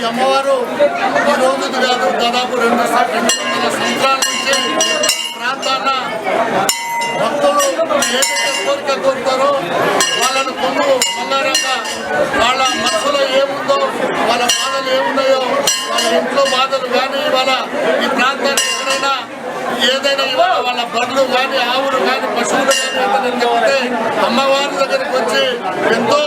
ఈ అమ్మవారు ఈ రోజు కాదు దాదాపు రెండు రెండు వందల సంవత్సరాల నుంచి ప్రాంతాన భక్తులు ఏదైతే కోరిక కోరుతారో వాళ్ళను కొమ్ము బంగారంగా వాళ్ళ మనసులో ఏముందో వాళ్ళ బాధలు ఏమున్నాయో వాళ్ళ ఇంట్లో బాధలు కానీ వాళ్ళ ఈ ప్రాంతాన్ని ఎక్కడైనా ఏదైనా వాళ్ళ బండ్లు కానీ ఆవులు కానీ పశువులు కానీ ఏదైనా చెప్తే అమ్మవారి దగ్గరికి వచ్చి ఎంతో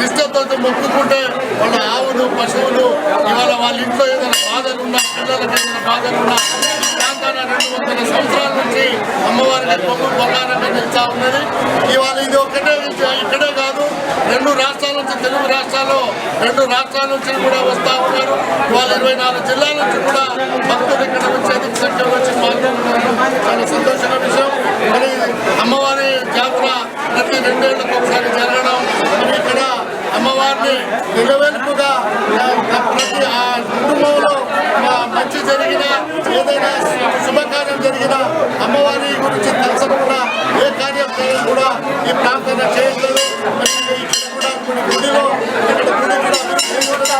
నిష్టతో మొక్కుకుంటే వాళ్ళ ఆవులు పశువులు ఇవాళ వాళ్ళ ఇంట్లో ఏదైనా బాధలు ఉన్నా పిల్లలకి ఏదైనా బాధలు ఉన్నా ప్రాంతాన రెండు వందల సంవత్సరాల నుంచి అమ్మవారికి బొమ్మ బంగారంగా నిలిచా ఉన్నది. ఇవాళ ఇది ఒకటే విషయం ఇక్కడే కాదు రెండు రాష్ట్రాల నుంచి తెలుగు రాష్ట్రాల్లో రెండు రాష్ట్రాల నుంచి కూడా వస్తా ఉన్నారు. వాళ్ళు ఇరవై నాలుగు జిల్లాల నుంచి కూడా భక్తులు ఇక్కడ వచ్చి అధిక సంఖ్యలో వచ్చి పాల్గొంటున్నారు. చాలా సంతోషమైన విషయం. మరి అమ్మవారి జాతర ప్రతి రెండేళ్ళకు ఒకసారి జరగడం. మరి ఇక్కడ అమ్మవారిని నిలవెలుపుగా ప్రతి ఆ కుటుంబంలో మంచి జరిగిన ఏదైనా శుభకార్యం జరిగిన అమ్మవారి గురించి తెలుసకుండా ఏ కార్యం చేయడం కూడా ఈ ప్రాంతంలో చేయగలరు ఇక్కడ కూడా గుడిలో ఇక్కడ గుడి కూడా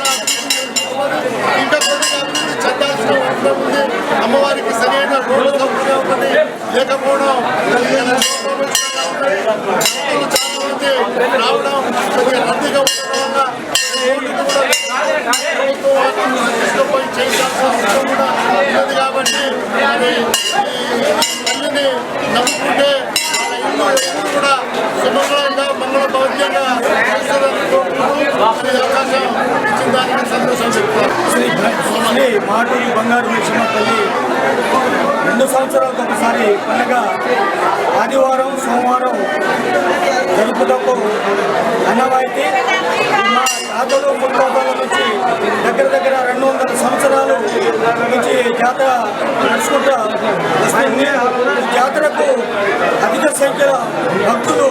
ఇంకా కొద్దిగా అభివృద్ధి చెందాల్సిన అవసరం ఉంది అమ్మవారికి సరైన రోడ్డు సౌకర్యం ఉంటుంది లేకపోవడం నుంచి రావడం రద్దీగా ఉండడం వల్ల కూడా ప్రభుత్వం చేయాల్సిన అవసరం కూడా ఉన్నది కాబట్టి మరి తల్లిని నమ్ముకుంటే కూడా సుమంగళంగా మంగళ భౌత్యంగా అవకాశం ఇచ్చిన దానికి సంతోషం శ్రీ శ్రీ మాటూరి బంగారు మిషమ్మ తల్లి రెండు సంవత్సరాలకు ఒకసారి పండుగ ఆదివారం సోమవారం జరుపుటకు అన్నవాయితీ. మా తాతలు ముత్తాతల నుంచి దగ్గర దగ్గర రెండు వందల సంవత్సరాలు నుంచి జాతర నడుచుకుంటా వస్తుంది ఈ జాతరకు అధిక సంఖ్యలో భక్తులు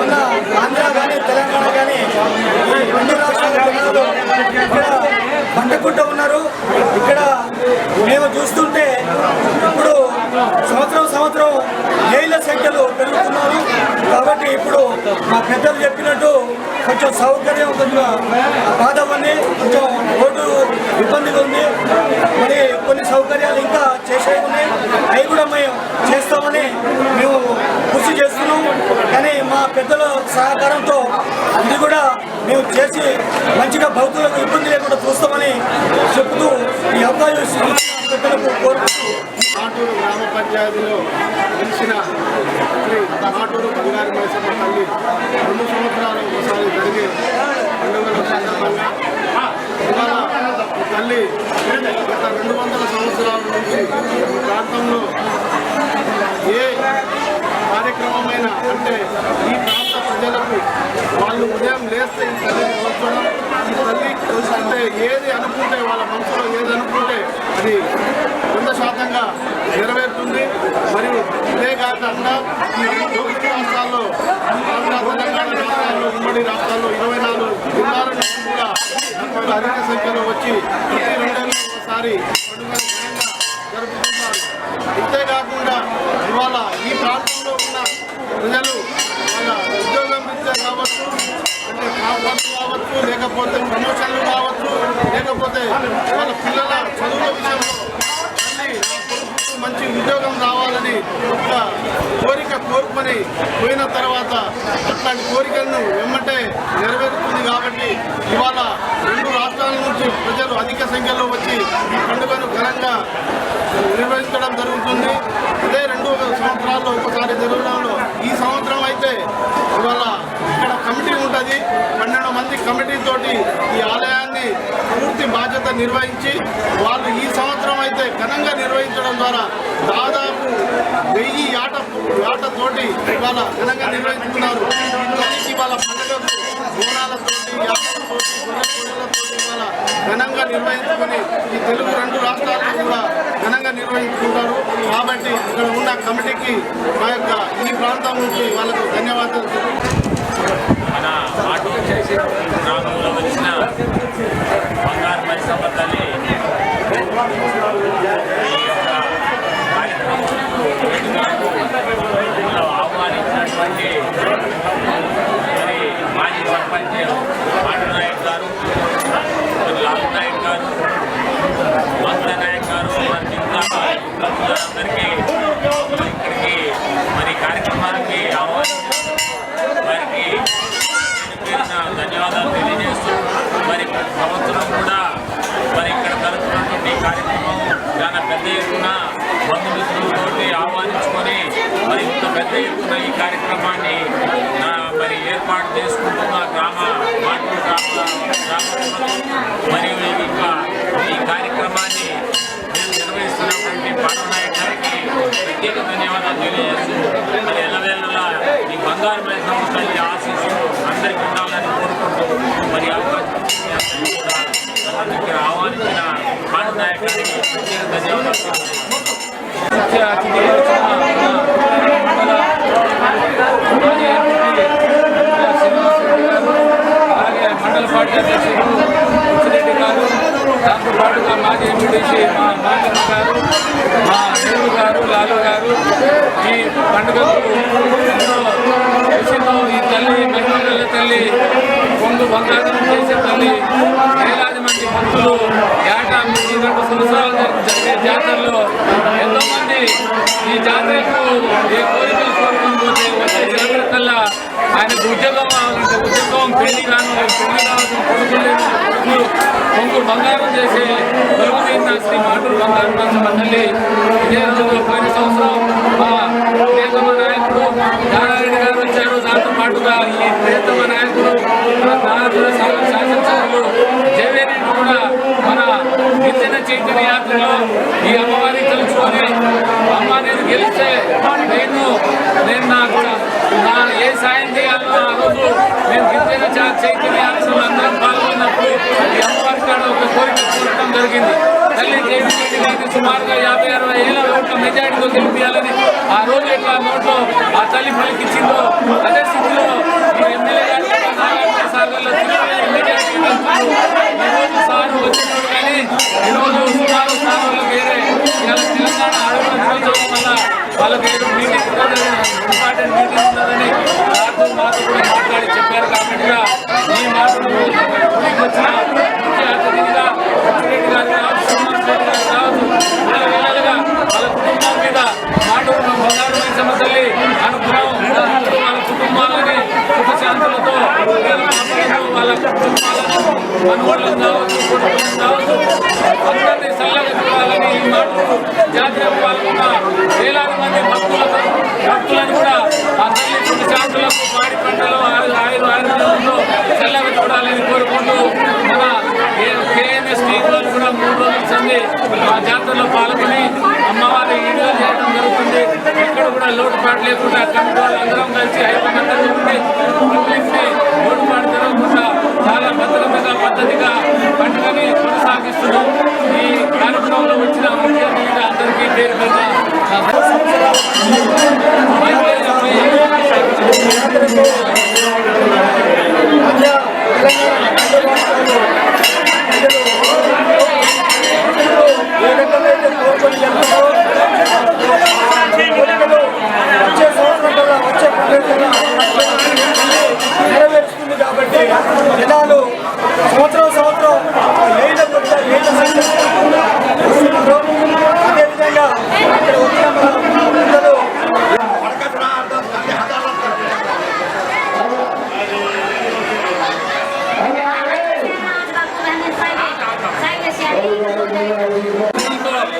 మన ఆంధ్ర కానీ తెలంగాణ కానీ రెండు రాష్ట్రాల జనాలు ఇక్కడ పంటకుంటూ ఉన్నారు. ఇక్కడ మేము చూస్తుంటే ఇప్పుడు సంవత్సరం సంవత్సరం ఏళ్ళ సంఖ్యలో పెరుగుతున్నారు. కాబట్టి ఇప్పుడు మా పెద్దలు చెప్పినట్టు కొంచెం సౌకర్యం కొంచెం బాధ ఉంది కొంచెం రోడ్డు ఇబ్బందిగా ఉంది. మరి కొన్ని సౌకర్యాలు ఇంకా చేసేవి ఉన్నాయి. అవి కూడా మేము చేస్తామని మేము కృషి చేస్తున్నాం. కానీ మా పెద్దల సహకారంతో ఇది కూడా మేము చేసి మంచిగా భక్తులకు ఇబ్బంది లేకుండా చూస్తామని చెప్తూ ఈ అవకాశం పెద్దలకు కోరుతూ నాటూరు గ్రామ పంచాయతీలో గెలిచిన శ్రీ నాటూరు బంగారు మైసమ్మ తల్లి రెండు సంవత్సరాలు ఒకసారి జరిగే పండుగల సందర్భంగా తల్లి గత రెండు వందల సంవత్సరాల నుంచి ప్రాంతంలో ఏ కార్యక్రమమైన అంటే ఈ ప్రాంత ప్రజలకు వాళ్ళు ఉదయం లేస్తే ఈ తల్లిని కొలచడం ఈ తల్లి అంటే ఏది అనుకుంటే వాళ్ళ మనసులో ఏది అనుకుంటే అది వంద శాతంగా నెరవేరుతుంది. మరియు ఇదే కాకుండా ఈ దక్షిణ రాష్ట్రాల్లో ఆంధ్ర తెలంగాణ రాష్ట్రాల్లో ఉమ్మడి రాష్ట్రాల్లో ఇరవై నాలుగు జిల్లాల నుంచి కూడా భక్తులు అధిక సంఖ్యలో వచ్చి ప్రతి రెండేళ్ళకి ఒకసారి పండుగను ఘనంగా జరుపుకుంటున్నారు ఇంతేకాకుండా ఇవాళ ఈ ప్రాంతంలో ఉన్న ప్రజలు వాళ్ళ ఉద్యోగం ఇచ్చే కావచ్చు అంటే కావచ్చు లేకపోతే ప్రమోషన్లు కావచ్చు లేకపోతే వాళ్ళ పిల్లల చదువుల విషయంలో మళ్ళీ మంచి ఉద్యోగం రావాలని ఒక కోరిక కోరుకొని పోయిన తర్వాత అట్లాంటి కోరికలను వెమ్మంటే నెరవేరుతుంది కాబట్టి ఇవాళ ప్రాంతాల నుంచి ప్రజలు అధిక సంఖ్యలో వచ్చి ఈ పండుగను ఘనంగా నిర్వహించడం జరుగుతుంది. అదే రెండు సంవత్సరాల్లో ఒకసారి జరగడంలో ఈ సంవత్సరం అయితే ఇవాళ ఇక్కడ కమిటీ ఉంటుంది. పన్నెండు మంది కమిటీతో ఈ ఆలయాన్ని పూర్తి బాధ్యత నిర్వహించి వాళ్ళు ఈ సంవత్సరం అయితే ఘనంగా నిర్వహించడం ద్వారా దాదాపు వెయ్యి ఆట ఆటతోటి ఇవాళ ఘనంగా నిర్వహించుకున్నారు ఇవాళ పండుగకు బోనాలతోటి యాటలతోటి ఇవాళ ఘనంగా నిర్వహించుకొని ఈ తెలుగు రెండు రాష్ట్రాల్లో కూడా ఘనంగా నిర్వహించుకుంటారు. కాబట్టి ఇక్కడ ఉన్న కమిటీకి మా యొక్క ఈ ప్రాంతం నుంచి వాళ్ళకు ధన్యవాదాలు మన ఆర్టిఫిషియల్ గ్రామంలో వచ్చిన బంగారు మైసమ్మ తల్లి ఆహ్వానించినటువంటి మరి మాజీ సర్పంచ్ పాటి నాయక్ గారు లాల్ నాయక్ గారు మంత్రి నాయక్ గారు మన జిల్లా అందరికీ ఇక్కడికి మరి కార్యక్రమానికి ఆహ్వానించారు వారికి ధన్యవాదాలు తెలియజేస్తూ మరి సంవత్సరం కూడా మరి ఇక్కడ జరుగుతున్నటువంటి కార్యక్రమం చాలా పెద్ద ఎత్తున బంధుమిత్రులతోటి ఆహ్వానించుకొని మరి ఇంత పెద్ద ఎత్తున ఈ కార్యక్రమాన్ని మరి ఏర్పాటు చేసుకుంటున్న గ్రామ మాటూరు గ్రామ గ్రామ మరియు ఇంకా ఈ కార్యక్రమాన్ని నిర్వహిస్తున్నటువంటి పాండనాయక్ ప్రత్యేక ధన్యవాదాలు తెలియజేస్తూ మరి ఎల్లవేళలా ఈ బంగారు పై సంస్థల ఆశీస్సులు అందరికీ ఉండాలని కోరుకుంటూ మరి అవకాశం ఇచ్చిన అందరికీ కూడా నన్ను ఇక్కడ ఆహ్వానించిన పాండనాయక్ గారికి ప్రత్యేక ధన్యవాదాలు తెలియజేస్తున్నాను. ముఖ్య అతిథిగా వచ్చిన మన మాజీ ఎంపీ శ్రీనివాస్ రెడ్డి గారు అలాగే మండల పార్టీ అధ్యక్షుడు ఉచ్చిరెడ్డి గారు దాంతో పాటుగా మాజీ ఎంపీడీసీ మా మాధవ్ గారు మా నెహ్రూ గారు లాలు గారు ఈ పండుగకు ఎంతో కృషితో ఈ తల్లి మహిళల తల్లి పొంగు బంగారం చేసే తల్లి వేలాది మంది భక్తులు ఏటా ఈ రెండు సంవత్సరాలు జరిగే జాతరలో ఎంతో మంది ఈ జాతరకు ఏ కోరికలు కోరుకుంటే వచ్చే జాతర కల్లా ఆయనకు ఉద్యోగం కావాలంటే ఉద్యోగం పెళ్ళి కాను పెళ్ళి కావాల్సిన కొడుకులు కొంగు బంగారం చేసే కొలుగు తీరిన శ్రీ మాటూరు బంగారం మంచి మండలి ఇదే రోజు పోయిన సంవత్సరం మా ప్రియతమ నాయకుడు దారారెడ్డి గారు వచ్చారు. దాంతో పాటుగా ఈ ప్రియతమ గిరిజన చైతన్య యాత్రలో ఈ అమ్మవారిని తలుచుకొని అమ్మ నేను గెలిస్తే నేను నేను నాకు నా ఏ సాయం చేయాలో ఆ రోజు నేను గిరిజన చైతన్య యాత్రలో అందరం పాల్గొన్నప్పుడు ఈ అమ్మవారి కాడ ఒక కోరిక కోరటం జరిగింది. తల్లి జయవేరెడ్డి గారికి సుమారుగా యాభై అరవై ఏళ్ళ ఓట్ల మెజార్టీతో గెలిపించాలని ఆ రోజు ఎట్లా నోట్లో ఆ తల్లి పలికిచ్చిందో అదే స్థితిలో ఎమ్మెల్యే గారు సాగర్లో సార్ వచ్చినప్పుడు కానీ ఈరోజు సుమారు స్థానంలో వేరే ఇవాళ తెలంగాణ వల్ల వాళ్ళకి ఏదో మీటింగ్ ఇంపార్టెంట్ మీటింగ్ ఉన్నదని నాతో మాతో కూడా మాట్లాడి చెప్పారు కాబట్టి ఈ మాటలు వచ్చిన ముఖ్య అతిథిగా రెడ్డి గారు కావచ్చు, శ్రీనివాస్ రెడ్డి గారు కావచ్చు ఇలా విధాలుగా వాళ్ళ కుటుంబం మీద మాటలు బంగారు మైసమ్మ తల్లి అనుగ్రహం ఎప్పుడు వాళ్ళ కుటుంబాలని సుఖశాంతులతో వాళ్ళ కుటుంబాలను మనవాళ్ళని కావచ్చు కొడుకులను కావచ్చు అందరినీ చల్లగా చూడాలని ఈ మాటలు జాతర పాల్గొన్న వేలాది మంది భక్తులకు భక్తులను కూడా ఆ తల్లి సుఖశాంతులకు పాడి పంటలు ఆయుర ఆయుర చల్లగా చూడాలని కోరుకుంటూ మన కేఎన్ఎస్ కూడా మూడు రోజుల ఆ జాతరలో పాల్గొని అమ్మవారి ఈడుగా చేయడం జరుగుతుంది. ఎక్కడ కూడా లోటుపాటు లేకుండా కమిటీ అందరం కలిసి ఐకమత్యం ఉండి పబ్లిక్ని లోటుపాటు జరగకుండా చాలా భద్రతగా పద్ధతిగా పండుగని కొనసాగిస్తున్నాం. ఈ కార్యక్రమంలో వచ్చిన ముఖ్య అందరికీ పేరు నా మధ్య తెలంగాణ రాష్ట్రంలో ప్రజలు ఏ రకంగా అయితే కోరుకొని వెళ్తారో కోరికలు వచ్చే సంవత్సరం కల్లా వచ్చే పండుగ కల్లా నెరవేరుస్తుంది కాబట్టి జనాలు సంవత్సరం సంవత్సరం వేల కొత్త వేల సంఖ్య వస్తున్నారు అదేవిధంగా ఇక్కడ వచ్చిన మన పిల్లలు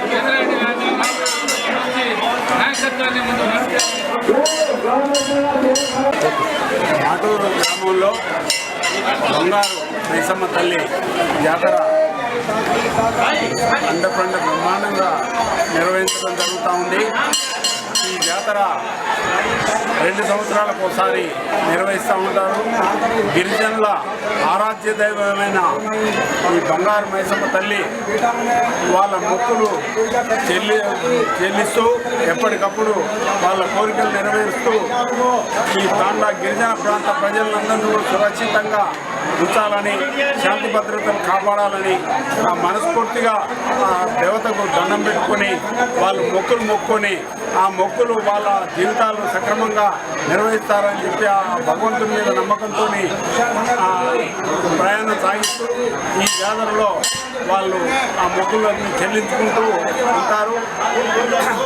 చంద్రరెడ్డి గారిని నాయకత్వాన్ని ముందు నడిపే మాటూరు గ్రామంలో బంగారు మైసమ్మ తల్లి జాతర అండపండ బ్రహ్మాండంగా నిర్వహించడం జరుగుతూ ఉంది. ఈ జాతర రెండు సంవత్సరాలకు ఒకసారి నిర్వహిస్తూ ఉంటారు. గిరిజనుల ఆరాధ్య దైవమైన ఈ బంగారు మైసమ్మ తల్లి వాళ్ళ మొక్కులు చెల్లి చెల్లిస్తూ ఎప్పటికప్పుడు వాళ్ళ కోరికలు నెరవేరుస్తూ ఈ తాండా గిరిజన ప్రాంత ప్రజలందరూ సురక్షితంగా ఉంచాలని శాంతి భద్రతలు కాపాడాలని ఆ మనస్ఫూర్తిగా దేవతకు దండం పెట్టుకొని వాళ్ళు మొక్కులు మొక్కుకొని ఆ మొక్కులు వాళ్ళ జీవితాలు సక్రమంగా నిర్వహిస్తారని చెప్పి ఆ భగవంతుని మీద నమ్మకంతో ప్రయాణం సాగిస్తూ ఈ జాతరలో వాళ్ళు ఆ మొక్కులను చెల్లించుకుంటూ ఉంటారు.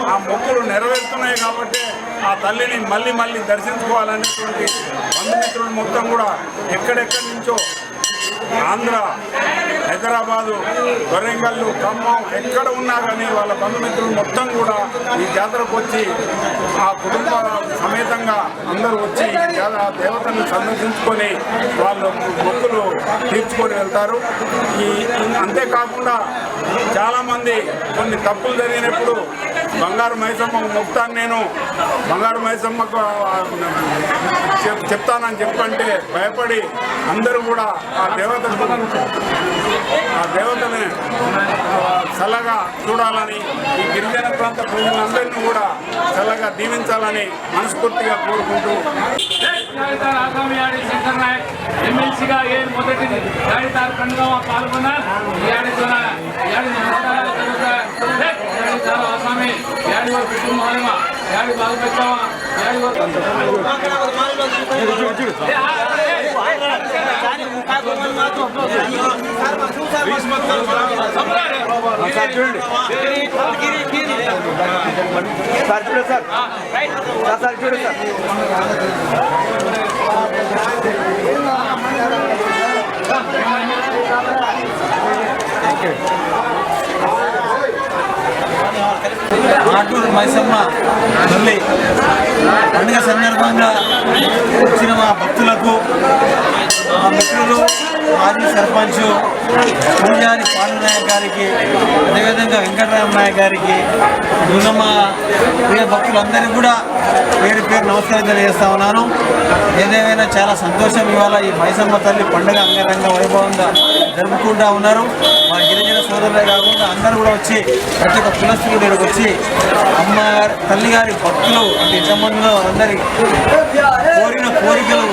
ఆ మొక్కులు నెరవేరుతున్నాయి కాబట్టి ఆ తల్లిని మళ్ళీ మళ్ళీ దర్శించుకోవాలనేటువంటి బంధుమిత్రులు మొత్తం కూడా ఎక్కడెక్కడి నుంచో ఆంధ్ర హైదరాబాదు వరంగల్ ఖమ్మం ఎక్కడ ఉన్నా కానీ వాళ్ళ బంధుమిత్రులు మొత్తం కూడా ఈ జాతరకు వచ్చి ఆ కుటుంబ సమేతంగా అందరూ వచ్చి ఆ దేవతను సందర్శించుకొని వాళ్ళు మొక్కులు తీర్చుకొని వెళ్తారు. ఈ అంతేకాకుండా చాలామంది కొన్ని తప్పులు జరిగినప్పుడు బంగారు మైసమ్మ మొక్తాను నేను బంగారు మైసమ్మకు చెప్తానని చెప్పంటే భయపడి అందరూ కూడా ఆ దేవత ఆ దేవతని చల్లగా చూడాలని ఈ గిరిజన ప్రాంత ప్రజలందరినీ కూడా చల్లగా దీవించాలని మనస్ఫూర్తిగా కోరుకుంటూ జాయిదార్ ఆసామి యాడి శంకర్ నాయక్ ఎమ్మెల్సీగా ఏ మొదటి జాయిదార్ కన్నుగా పాల్గొన్నారు యాడి తోన యాడి నమస్కారాలు తెలుగుతా యాడి చాలా ఆసామి యాడి వారి కుటుంబాలమ సార్ చూడు sir sir sir Aturu Maisamma తల్లి. పండుగ సందర్భంగా వచ్చిన మా భక్తులకు మా మిత్రులు మాజీ సర్పంచ్ పూజారి పాండునాయక్ గారికి అదేవిధంగా వెంకటరామ నాయక్ గారికి గుణమ్మ ప్రియ భక్తులందరికీ కూడా పేరు పేరు నమస్కారం తెలియజేస్తా ఉన్నాను. ఏదేమైనా చాలా సంతోషం ఇవాళ ఈ మైసమ్మ తల్లి పండుగ అంగరంగ వైభవంగా జరుపుకుంటా ఉన్నారు. మా గిరిజన సోదరులే కాకుండా అందరూ కూడా వచ్చి ప్రతి ఒక్క కులస్తులు ఇక్కడికి వచ్చి అమ్మ తల్లి గారి భక్తులు అంటే ఇంతమందిలో అందరి కోరిన కోరికలు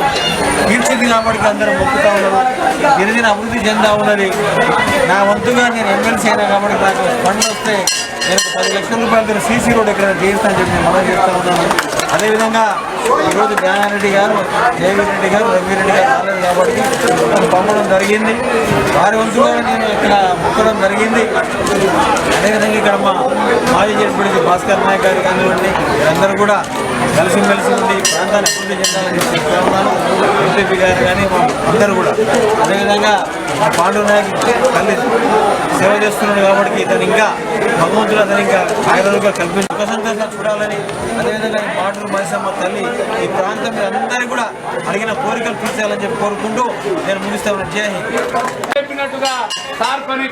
తీర్చింది కాబట్టి అందరూ మొక్కుతా ఉన్నారు. గిరిజన అభివృద్ధి చెందా ఉన్నది. నా వంతుగా నేను ఎమ్మెల్సీ అయినా కాబట్టి నాకు పండుగ వస్తే నేను పది లక్షల రూపాయలతో సీసీ రోడ్ ఎక్కడ తీస్తానని చెప్పి నేను మనం చేస్తా ఉన్నాను. అదేవిధంగా ఈరోజు జ్ఞానారెడ్డి గారు దేవిరెడ్డి గారు రవిరెడ్డి గారు రాలేదు కాబట్టి నన్ను పంపడం జరిగింది. వారి వంతుగా నేను ఇక్కడ మొక్కడం జరిగింది. అదేవిధంగా ఇక్కడ మా మాజీ జడ్పీ భాస్కర్ నాయక్ గారు కానివ్వండి అందరూ కూడా కలిసిమెలిసి ఉండి ప్రాంతాన్ని అభివృద్ధి చెందాలని చెప్తా ఉన్నాను ఎంపీపీ గారు కానీ అందరూ కూడా. అదేవిధంగా పాండు నాయక్ తల్లి సేవ చేస్తున్నాడు కాబట్టి ఇతను ఇంకా భగవంతుడు అతను ఇంకా ఆయుధంగా కల్పించి సుఖ చూడాలని. అదేవిధంగా ఈ పాటలు మైసమ్మ తల్లి ఈ ప్రాంతం మీద అందరికీ కూడా అడిగిన కోరికలు తీర్చాలని చెప్పి కోరుకుంటూ నేను ముగిస్తాను ఉన్నాను జై చెప్పినట్టుగా సార్ పని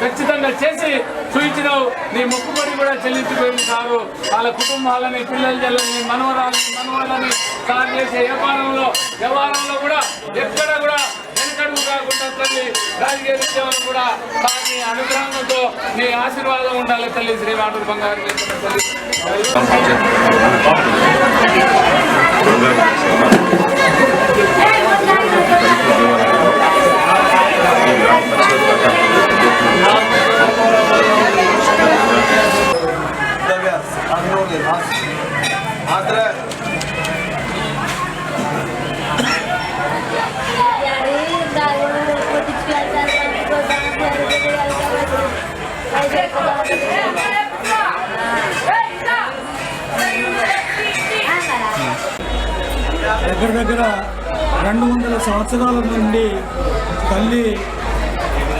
ఖచ్చితంగా చేసి చూపించినావు నీ మొక్కుబడి కూడా చెల్లించిపోయింది సారు. వాళ్ళ కుటుంబాలని పిల్లల జల్లని మనవరాలని మనవాళ్ళని సార్ చేసే వ్యాపారంలో వ్యవహారంలో కూడా ఎక్కడ కూడా కాకుండా తల్లి రాజకీయ విద్యలో కూడా దాని అనుగ్రహంతో నీ ఆశీర్వాదం ఉండాలి తల్లి. శ్రీ మాటూరు బంగారు తల్లి. దగ్గర దగ్గర రెండు వందల సంవత్సరాల నుండి తల్లి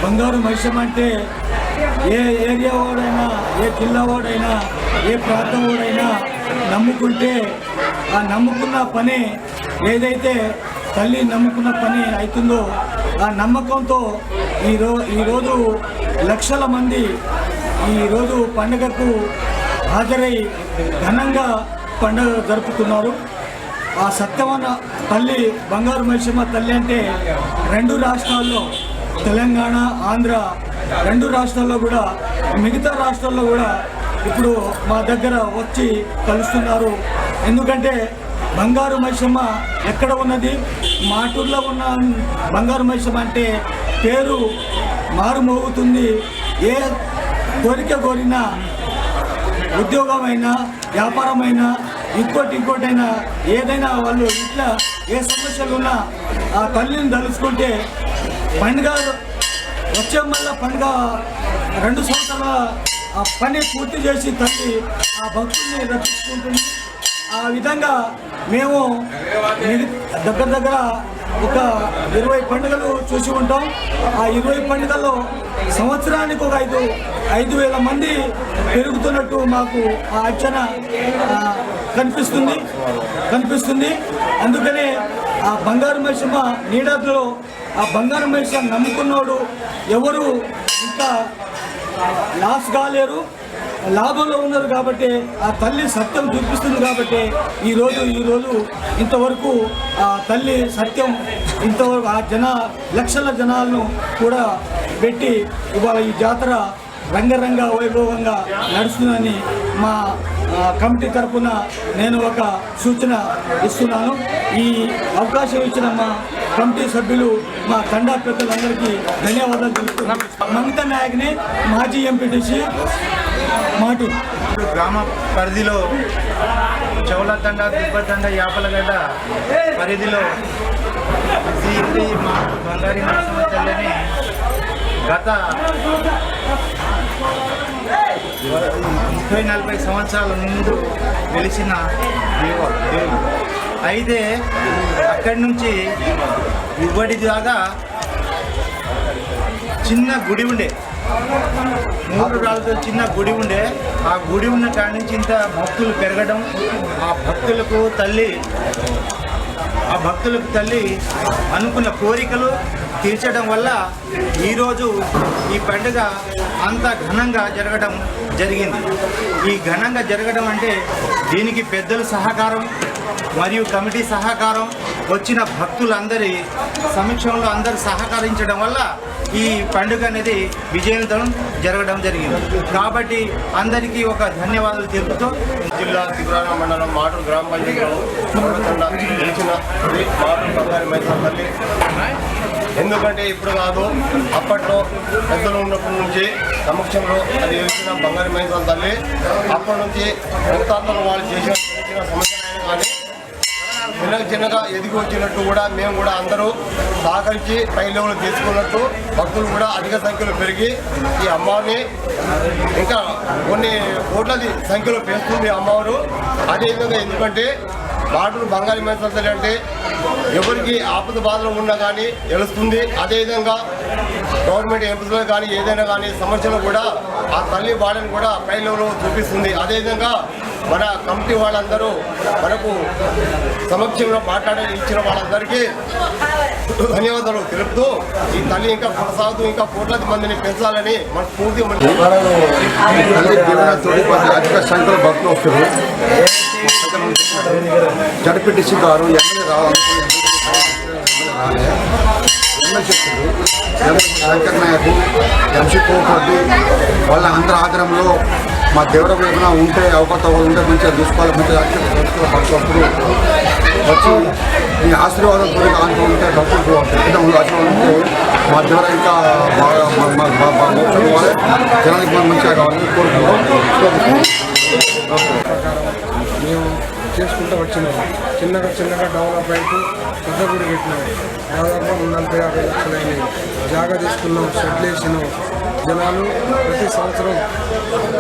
బంగారు మహిషం అంటే ఏ ఏరియా వాడైనా ఏ జిల్లా వాడైనా ఏ ప్రాంతం వాడైనా నమ్ముకుంటే ఆ నమ్ముకున్న పని ఏదైతే తల్లి నమ్ముకున్న పని అవుతుందో ఆ నమ్మకంతో ఈరో ఈరోజు లక్షల మంది ఈరోజు పండుగకు హాజరై ఘనంగా పండుగ జరుపుతున్నారు. ఆ సత్యవన తల్లి బంగారు మైసమ్మ తల్లి అంటే రెండు రాష్ట్రాల్లో తెలంగాణ ఆంధ్ర రెండు రాష్ట్రాల్లో కూడా మిగతా రాష్ట్రాల్లో కూడా ఇప్పుడు మా దగ్గర వచ్చి కలుస్తున్నారు. ఎందుకంటే బంగారు మైసమ్మ ఎక్కడ ఉన్నది? మాటూర్లో ఉన్న బంగారు మైసమ్మ అంటే పేరు మారుమోగుతుంది. ఏ కోరిక కోరినా ఉద్యోగమైనా వ్యాపారమైనా ఇంకోటి ఇంకోటైనా ఏదైనా వాళ్ళు ఇట్లా ఏ సమస్యలు ఉన్నా ఆ తల్లిని తలుచుకుంటే పండుగ వచ్చే మళ్ళా పండుగ రెండు సంవత్సరాల ఆ పని పూర్తి చేసి తల్లి ఆ భక్తుల్ని రక్షించుకుంటుంది ఆ విధంగా మేము దగ్గర దగ్గర ఒక ఇరవై పండుగలు చూసి ఉంటాం. ఆ ఇరవై పండుగల్లో సంవత్సరానికి ఒక ఐదు ఐదు వేల మంది పెరుగుతున్నట్టు మాకు ఆ అర్చన కనిపిస్తుంది. కనిపిస్తుంది. అందుకనే ఆ బంగారు మహిషమ్మ నీడలో ఆ బంగారు మైసమ్మ నమ్ముకున్నోడు ఎవరు ఇంకా లాస్ కాలేరు లాభంలో ఉన్నారు కాబట్టి ఆ తల్లి సత్యం చూపిస్తుంది కాబట్టి ఈరోజు ఈరోజు ఇంతవరకు ఆ తల్లి సత్యం ఇంతవరకు ఆ జన లక్షల జనాలను కూడా పెట్టి ఇవాళ ఈ జాతర రంగరంగ వైభవంగా నడుస్తుందని మా కమిటీ తరపున నేను ఒక సూచన ఇస్తున్నాను. ఈ అవకాశం ఇచ్చిన మా కమిటీ సభ్యులు మా తండా పెద్దలందరికీ ధన్యవాదాలు తెలుపుతున్నాను. మమతా నాయక్ని మాజీ ఎంపీటీసీ మాటు. గ్రామ పరిధిలో చౌలతండ దిబ్బతండ యాపలగడ్డ పరిధిలో శ్రీ మా బంగారి నరసింహ గత ముప్పై నలభై సంవత్సరాల ముందు వెలిసిన దేవ దేవుడు అయితే అక్కడి నుంచి ఇవ్వడి దాకా చిన్న గుడి ఉండే. మూడు రాళ్ళతో చిన్న గుడి ఉండే. ఆ గుడి ఉన్న కాడి నుంచి ఇంత భక్తులు పెరగడం ఆ భక్తులకు తల్లి ఆ భక్తులకు తల్లి అనుకున్న కోరికలు తీర్చడం వల్ల ఈరోజు ఈ పండుగ అంత ఘనంగా జరగడం జరిగింది. ఈ ఘనంగా జరగడం అంటే దీనికి పెద్దల సహకారం మరియు కమిటీ సహకారం వచ్చిన భక్తులందరి సమక్షంలో అందరూ సహకరించడం వల్ల ఈ పండుగ అనేది విజయవంతం జరగడం జరిగింది. కాబట్టి అందరికీ ఒక ధన్యవాదాలు తెలుపుతూ జిల్లా త్రిపురాణ మండలం మాటూరు గ్రామ పంచాయతీ ఎందుకంటే ఇప్పుడు కాదు అప్పట్లో పెద్దలు ఉన్నప్పటి నుంచి సమక్షంలో అది గెలిచిన బంగారు మైసమ్మ తల్లి. అప్పటి నుంచి ముక్తాతలు వాళ్ళు చేసిన సమస్య చిన్నగా చిన్నగా ఎదిగి వచ్చినట్టు కూడా మేము కూడా అందరూ సహకరించి పై లెవెల్ తీసుకున్నట్టు భక్తులు కూడా అధిక సంఖ్యలో పెరిగి ఈ అమ్మవారిని ఇంకా కొన్ని కోట్లది సంఖ్యలో పెంచుతుంది అమ్మవారు. అదేవిధంగా ఎందుకంటే మాటలు బంగారు మేసలు అంటే ఎవరికి ఆపద బాధలు ఉన్నా కానీ తెలుస్తుంది. అదేవిధంగా గవర్నమెంట్ ఎంపీలో కానీ ఏదైనా కానీ సమస్యలు కూడా ఆ తల్లి బాడని కూడా పై లెవెల్లో చూపిస్తుంది. అదేవిధంగా మన కమిటీ వాళ్ళందరూ మనకు సమక్షంలో మాట్లాడి ఇచ్చిన వాళ్ళందరికీ ధన్యవాదాలు తెలుపుతూ ఈ తల్లి ఇంకా కొనసాగుతూ ఇంకా కోట్లాది మందిని పెంచాలని మన పూర్తి తల్లి దీవెన సంఖ్యలో భక్తులు వస్తారు గారు ఎమ్మెల్యే రావాలనుకుని చెప్తారు శంకర్ నాయకు ఎంసీ కోపరెడ్డి వాళ్ళ అందరి ఆధారంలో మా దేవుడు ఏమైనా ఉంటే అవకాశాలు ఉంటే మంచిగా చూసుకోవాలి మంచిగా అత్యంత భక్తులు వచ్చి మీ ఆశీర్వాదం గురి దాంట్లో ఉంటే భక్తులు ఆశీర్వాదం ఉంటే మా దగ్గర ఇంకా బాగా కావాలి. జనానికి మనం మంచిగా కావాలని కోరుకుంటాం మేము చేసుకుంటూ వచ్చినాము. చిన్నగా చిన్నగా డెవలప్ అవుతూ పెద్ద గుడి పెట్టినాము దాదాపు నలభై యాభై లక్షలైనవి జాగా తీసుకున్నాం షెడ్లు వేసినాం. జనాలు ప్రతి సంవత్సరం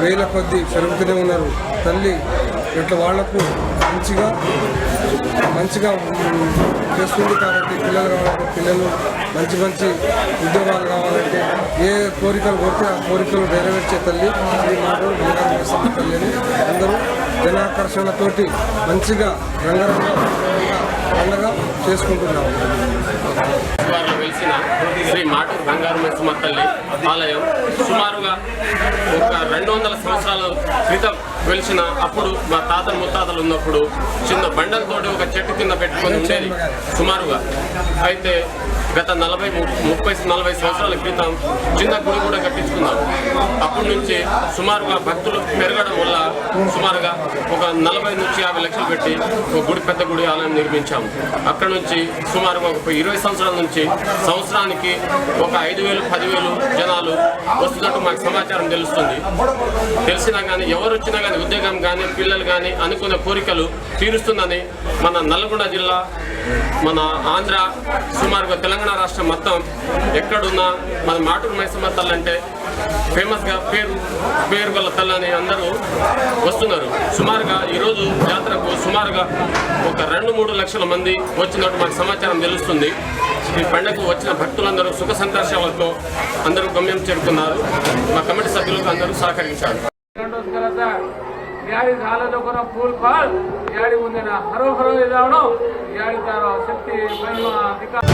వేల కొద్దీ పెరుగుతూనే ఉన్నారు. తల్లి ఇట్లా వాళ్ళకు మంచిగా మంచిగా చేస్తుంది కాబట్టి పిల్లలు కావాలంటే పిల్లలు మంచి మంచి ఉద్యోగాలు కావాలంటే ఏ కోరికలు కోరితే ఆ కోరికలు నెరవేర్చే తల్లి శ్రీ మాటలు తల్లి అని అందరూ జనాకర్షణతోటి మంచిగా రంగరంగ పండుగ చేసుకుంటున్నాము. వెలిసిన శ్రీ మాటూరు బంగారు మైసమ్మ తల్లి ఆలయం సుమారుగా ఒక రెండు వందల సంవత్సరాల క్రితం వెలిసిన అప్పుడు మా తాతల ముత్తాతలు ఉన్నప్పుడు చిన్న బండలతోటి ఒక చెట్టు కింద పెట్టుకొని ఉండేది సుమారుగా. అయితే గత నలభై ము- ముప్పై నలభై సంవత్సరాల క్రితం చిన్న గుడి కూడా కట్టించుకున్నాం అప్పటి నుంచి సుమారుగా భక్తులు పెరగడం వల్ల సుమారుగా ఒక నలభై నుంచి యాభై లక్షలు పెట్టి ఒక గుడి పెద్ద గుడి ఆలయం నిర్మించాము. అక్కడ నుంచి సుమారుగా ఒక ఇరవై సంవత్సరాల నుంచి సంవత్సరానికి ఒక ఐదు వేలు పదివేలు జనాలు వస్తున్నట్టు మాకు సమాచారం తెలుస్తుంది. తెలిసినా కానీ ఎవరు వచ్చినా కానీ ఉద్యోగం కానీ పిల్లలు కానీ అనుకున్న కోరికలు తీరుస్తుందని మన నల్గొండ జిల్లా మన ఆంధ్ర సుమారుగా తెలంగాణ రాష్ట్రం మొత్తం ఎక్కడున్నా మన మాటూరు మైసమ్మ తల్లి అంటే ఫేమస్గా పేరు పేరు గల తల్లి అని అందరూ వస్తున్నారు సుమారుగా ఈరోజు జాతరకు సుమారుగా ఒక రెండు మూడు లక్షల మంది వచ్చినట్టు మాకు సమాచారం తెలుస్తుంది ఈ పండుగకు వచ్చిన భక్తులందరూ సుఖ సంతోషాలతో అందరూ గమ్యం చేరుకున్నారు మా కమిటీ సభ్యులకు అందరూ సహకరించారు ಯಾರಿಗೆ ಹಾಲದ ಕೊರ ಫೂಲ್ ಕಾಲ್ ಯಾಡಿ ಮುಂದಿನ ಹರೋ ಹರೋ ಇದಾವಣೋ ಯಾಡಿ ತಾರೋ ಶಕ್ತಿ ಮಹಿಮಾ ಅಧಿಕಾರ